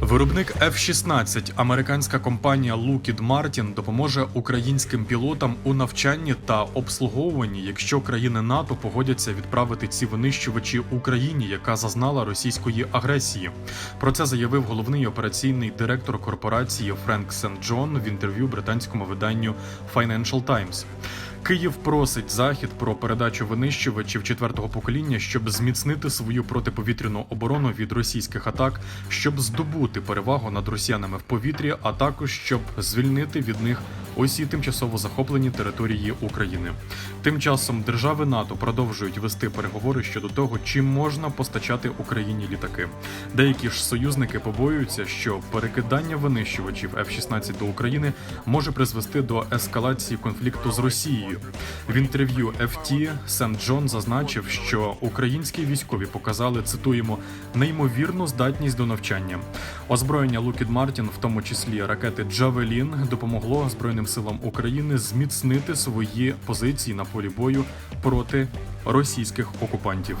Виробник F-16, американська компанія Lockheed Martin допоможе українським пілотам у навчанні та обслуговуванні, якщо країни НАТО погодяться відправити ці винищувачі Україні, яка зазнала російської агресії. Про це заявив головний операційний директор корпорації Френк Сент Джон в інтерв'ю британському виданню Financial Times. Київ просить захід про передачу винищувачів четвертого покоління, щоб зміцнити свою протиповітряну оборону від російських атак, щоб здобути перевагу над росіянами в повітрі, а також щоб звільнити від них усі тимчасово захоплені території України. Тим часом держави НАТО продовжують вести переговори щодо того, чи можна постачати Україні літаки. Деякі ж союзники побоюються, що перекидання винищувачів F-16 до України може призвести до ескалації конфлікту з Росією. В інтерв'ю FT Сент Джон зазначив, що українські військові показали цитуємо неймовірну здатність до навчання. Озброєння Lockheed Martin, в тому числі ракети Джавелін, допомогло Збройним силам України зміцнити свої позиції на полі бою проти російських окупантів.